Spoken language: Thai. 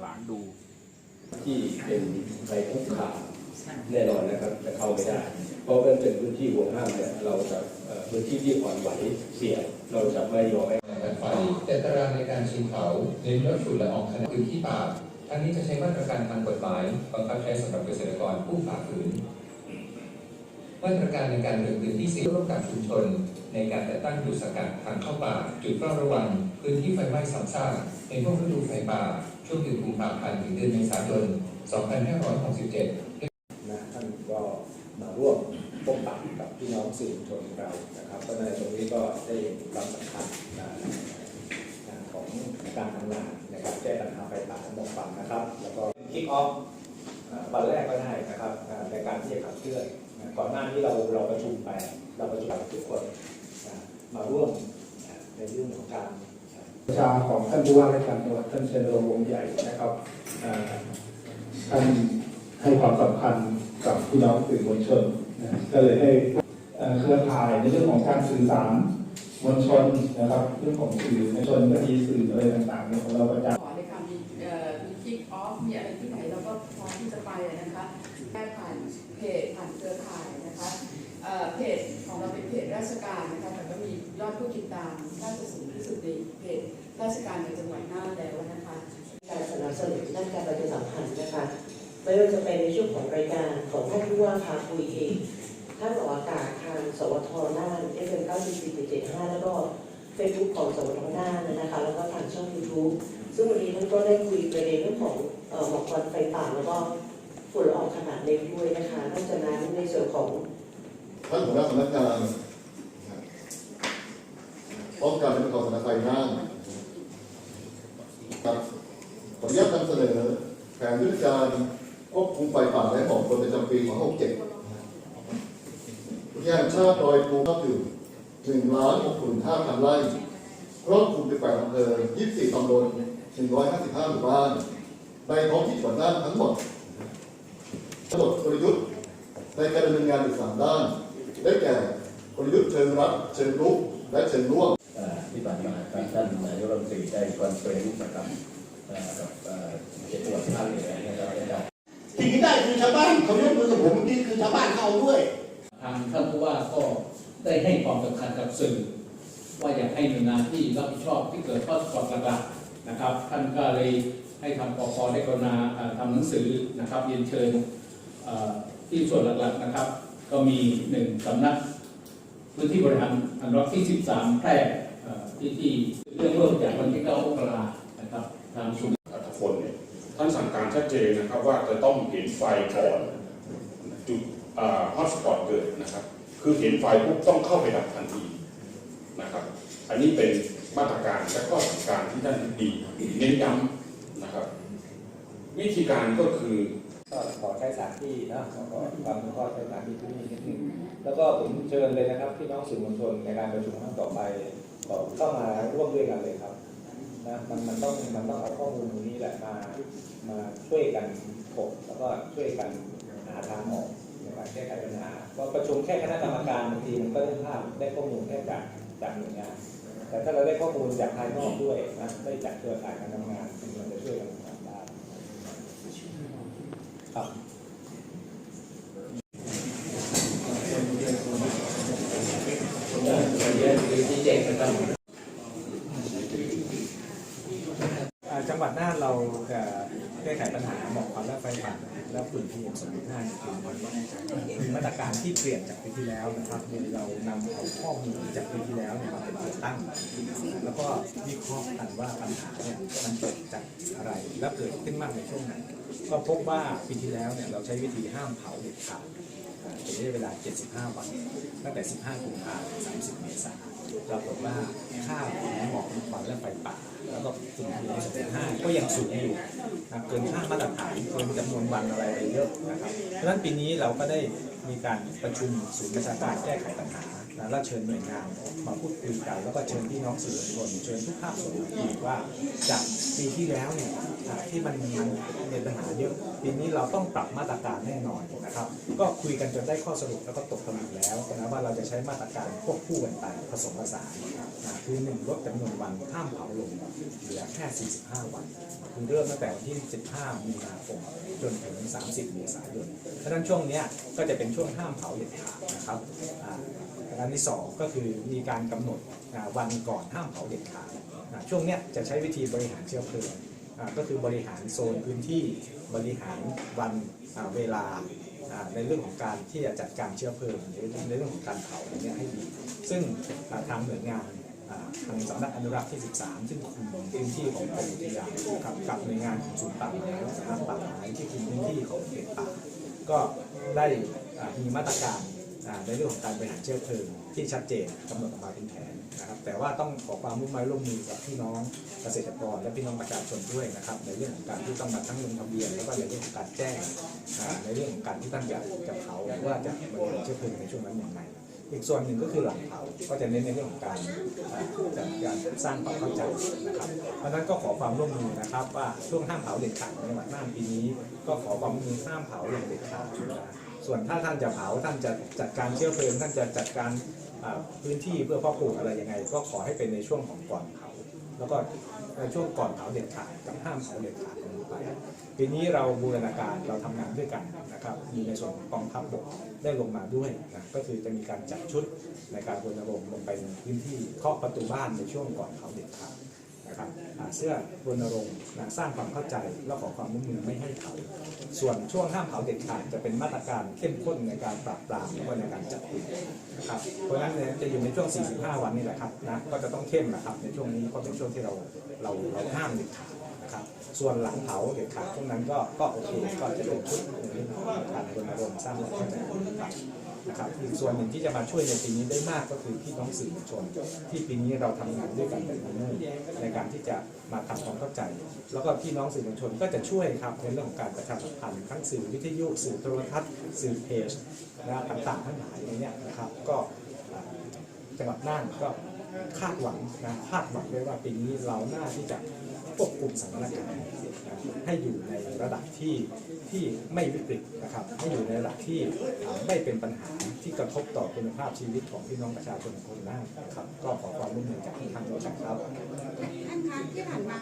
หลานดูที่เป็นภัยคุกคามแน่นอนนะครับจะเข้าไม่ได้ เพราะมันเป็นพื้นที่ห่วงห้ามเนี่ยเราจะเอ่อพื้นที่ที่อ่อนไหวเสี่ยงเราจะไม่ยอมให้ไฟแต่ตารางในการชิงเขาเน้นลดฝุ่นละอองขณะพื้นที่ป่าทั้งนี้จะใช้มาตรการทางกฎหมายบังคับใช้สำหรับเกษตรกรผู้ฝ่าฝืนมาตรการในการเลือกพื้นที่เสี่ยงร่วมกับชุมชน ในการจัดตั้งจุดสกัดทางเข้าป่า จุดเฝ้าระวัง พื้นที่ไฟไหม้ซ้ำซากในช่วงฤดูไฟป่า ช่วงเดือนกุมภาพันธ์ถึงเดือนเมษายน 2567นะท่านก็มาร่วมพบปะกับพี่น้องสื่อมวลชนเรานะครับก็ในตรงนี้ก็ได้เห็นความสำคัญนะของการทำงานนการแก้ปัญหาไฟป่าหมกควันนะครับ แล้วก็คิกออฟวันแรกก็ได้นะครับในการที่จะขับเคลื่อนก่อนหน้านี้เราเราประชุมไป เราประชุมกับทุกคนมาร่วมในเรื่องของการ ประชาของท่านผู้ว่าราชการจังหวัดท่านเชนโรงวงใหญ่นะครับท่านให้ความสำคัญกับพี่น้องสื่อมวลชนก็เลยให้เครือข่ายในเรื่องของการสื่อสารมวลชนนะครับ เรื่องของสื่อมวลชนก็ดีสื่ออะไรต่างๆเนี่ยของเราประจำขอเลยค่ะมีเอ่อมีคิกออฟมีอะไรที่ไหนเราก็พร้อมที่จะไปนะคะแค่ผ่านเพจผ่านเครือข่ายนะคะเพจของเราเป็นเพจราชการนะคะ ยอดผู้ติดตามน่าจะสูงที่สุดในเพจราชการในจังหวัดน่านแล้วนะคะการสนับสนุนด้านการประชาสัมพันธ์นะคะไม่ว่าจะเป็นในช่วงของรายการของท่านผู้ว่าพาคุยเองท่านออกอากาศทางสวทน่านเอฟเอ็มเก้าสี่สี่เจ็ดห้าแล้วก็เฟซบุ๊กของสวทน่านนะคะแล้วก็ทางช่องยูทูบซึ่งวันนี้ท่านก็ได้คุยประเด็นเรื่องของเอ่อหมอกควันไฟป่าแล้วก็ฝุ่นละอองขนาดเล็กด้วยนะคะนอกจากนั้นในส่วนของท่านหัวหน้าสำนักงาน ป้องกันและบรรเทาสาธารณภัยน่านครับขออนุญาตนำเสนอแผนยุทธการควบคุมไฟป่าและหมอกควนประจำปี2567อุทยานแห่งชาติดอยภูก็คือ1ล้าน6 5 0 0 0ไร่ครอบคลุมไปแปดอำเภอ24ตำบล155 หมู่บ้าน ในท้องที่จังหวัดน่านทั้งหมดทั้งหมดกลยุทธ์ในการดำเนินงานอีกสามด้าน ได้แก่กลยุทธ์เชิงรับ เชิงรุก และเชิงร่วม กับเจ็ดจังหวัดภาคเหนือนะครับในการสิ่งที่ได้คือชาวบ้านเขายกมือกับผมนี่คือชาวบ้านเขาด้วย ทางท่านผู้ว่าก็ได้ให้ความสำคัญกับสื่อ ว่าอยากให้หน่วยงานที่รับผิดชอบที่เกิดข้อสอบหลักๆนะครับ ท่านก็เลยให้ทางปพได้กรุณาเอ่อทำหนังสือนะครับเรียนเชิญที่ส่วนหลักๆนะครับ ก็มีหนึ่งสำนักพื้นที่บริหารอันุรักที่ 13 แพร่ที่ที่เรื่องเริ่มจากวันที่9มกราครับ ทางศูนย์อัตพลเนี่ยท่านสั่งการชัดเจนนะครับว่าจะต้องเห็นไฟก่อนจุดฮอตสปอตเกิดนะครับ คือเห็นไฟปุ๊บต้องเข้าไปดับทันทีนะครับ อันนี้เป็นมาตรการและข้อสั่งการที่ท่านดีเน้นย้ำนะครับ วิธีการก็คือก็ขอใช้สถานที่นะขอความเป็นข้อใช้สถานที่ที่นี่นิดนึงแล้วก็ผมเชิญเลยนะครับพี่น้องสื่อมวลชนในการประชุมครั้งต่อไปก็เข้ามาร่วมด้วยกันเลยครับ นะมันมันต้องมันต้องเอาข้อมูลตรงนี้แหละมามาช่วยกันถกแล้วก็ช่วยกันหาทางออกในการแก้ไขปัญหาเพราะประชุมแค่คณะกรรมการบางทีมันก็ได้ภาพได้ข้อมูลแค่จากจากหน่วยงานแต่ถ้าเราได้ข้อมูลจากภายนอกด้วยนะได้จากเครือข่ายการทำงานมันจะช่วยกันทำได้ครับอ่าจั งหวัดน่านเราจะแก้ไขปัญหาหมอกควันและไฟป่าและฝุ่น PM 2.5มีมาตรการที่เปลี่ยนจากปีที่แล้วนะครับโดยเรานำเอาข้อมูลจากปีที่แล้วเนี่ยมาเป็นตัวตั้ง แล้วก็วิเคราะห์กันว่าปัญหาเนี่ยมันเกิดจากอะไรและเกิดขึ้นมากในช่วงไหนก็พบว่าปีที่แล้วเนี่ยเราใช้วิธีห้ามเผาเด็ดขาดเป็นระยะเวลา 75 วันตั้งแต่ 15 กุมภาพันธ์ถึง30 เมษายน ปรากฏว่าค่าของหมอกควันและไฟป่าแล้วก็ฝุ่น PM 2.5ก็ยังสูงอยู่นะเกินค่ามาตรฐานเกินจำนวนวันอะไรไปเยอะนะครับเพราะฉะนั้นปีนี้เราก็ได้มีการประชุมศูนย์ประชาการแก้ไขปัญหา นะและเชิญหน่วยงานมาพูดคุยกันแล้วก็เชิญพี่น้องสื่อมวลชนเชิญทุกภาคส่วนอีกว่าจากปีที่แล้วเนี่ยที่มันมันเป็นปัญหาเยอะปีนี้เราต้องปรับมาตรการแน่นอนนะครับ ก็คุยกันจนได้ข้อสรุปแล้วก็ตกผลึกแล้วนะว่าเราจะใช้มาตรการควบคู่กันไปผสมผสานนะคือหนึ่งลดจำนวนวันห้ามเผาลงเหลือแค่ 45 วันคือเริ่มตั้งแต่วันที่ 15 มีนาคมจนถึง 30 เมษายนเพราะฉะนั้นช่วงนี้ก็จะเป็นช่วงห้ามเผาเด็ดขาดนะครับ ประการที่สองก็คือมีการกำหนดวันก่อนห้ามเผาเด็ดขาดช่วงเนี้ยจะใช้วิธีบริหารเชื้อเพลิงก็คือบริหารโซนพื้นที่บริหารวันเวลาในเรื่องของการที่จะจัดการเชื้อเพลิงในเรื่องของการเผาเนี้ยให้ดี ซึ่งทางหน่วยงานทางสำนักอนุรักษ์ที่ 13 ซึ่งคุมพื้นที่ของกรมอุทยานนะครับกับหน่วยงานของศูนย์ป่าไม้สำนักป่าไม้ที่คุมพื้นที่ของเขตป่าก็ได้มีมาตรการ ในเรื่องของการบริหารเชื้อเพลิงที่ชัดเจนกำหนดออกมาเป็นแผนนะครับ แต่ว่าต้องขอความร่วมไม้ร่วมมือกับพี่น้องเกษตรกรและพี่น้องประชาชนด้วยนะครับ ในเรื่องของการที่ต้องมาทั้งลงทะเบียนแล้วก็ในเรื่องของการแจ้งในเรื่องของการที่ท่านจะจะเผาว่าจะบริหารเชื้อเพลิงในช่วงนั้นอย่างไรอีกส่วนหนึ่งก็คือหลังเผาก็จะเน้นในเรื่องของการจัดการสร้างความเข้าใจนะครับ เพราะฉะนั้นก็ขอความร่วมมือนะครับว่าช่วงห้ามเผาเด็ดขาดในจังหวัดน่านปีนี้ ก็ขอความร่วมมือห้ามเผาอย่างเด็ดขาดนะ ส่วนถ้าท่านจะเผาท่านจะจัดการเชื้อเพลิงท่านจะจัดการพื้นที่เพื่อพาะปลูกอะไรยังไง ก็ขอให้เป็นในช่วงของก่อนเผาแล้วก็ในช่วงก่อนเผาเด็ดขาดกับห้ามเผาเด็ดขาดลงไปปีนี้เราบูรณาการเราทำงานด้วยกันนะครับมีในส่วนของกองทัพบกได้ลงมาด้วยนะก็คือจะมีการจัดชุดในการรณรงค์ลงไปในพื้นที่เคาะประตูบ้านในช่วงก่อนเผาเด็ดขาด นะครับเสื้อรณรงค์สร้างความเข้าใจและขอความร่วมมือไม่ให้เผาส่วนช่วงห้ามเผาเด็ดขาดจะเป็นมาตรการเข้มข้นในการปราบปรามและก็ในการจับกลุ่มนะครับเพราะฉะนั้นเนี่ยจะอยู่ในช่วง 45 วันนี่แหละครับนะก็จะต้องเข้มนะครับในช่วงนี้เพราะเป็นช่วงที่เราเราเราห้ามเด็ดขาด ส่วนหลังเผาเด็ดขาดช่วงนั้นก็ก็โอเคก็จะเป็นชุดในเรื่งของการรณรงค์สร้างความเข้าใจนะครับอีกส่วนหนึ่งที่จะมาช่วยในปีนี้ได้มากก็คือพี่น้องสื่อมวลชน ที่ปีนี้เราทำงานด้วยกันแบบนี้ในการที่จะมาทำความเข้าใจ แล้วก็พี่น้องสื่อมวลชนก็จะช่วยครับในเรื่องของการประชาสัมพันธ์ทั้งสื่อวิทยุสื่อโทรทัศน์สื่อเพจนะต่างๆทั้งหลายในเนี้ยนะครับก็จังหวัดน่านก็คาดหวังนะคาดหวังไว้ว่าปีนี้เราหน่าที่จะ ควบคุมสถานการณ์นให้อยู่ในระดับที่ที่ไม่วิกฤตนะครับให้อยู่ในระดับที่ไม่เป็นปัญหาที่กระทบต่อคุณภาพชีวิตของพี่น้องประชาชนคนน่าครับ ก็ขอความร่วมมือจากทุกท่านด้วยครับท่านคะที่ผ่านมา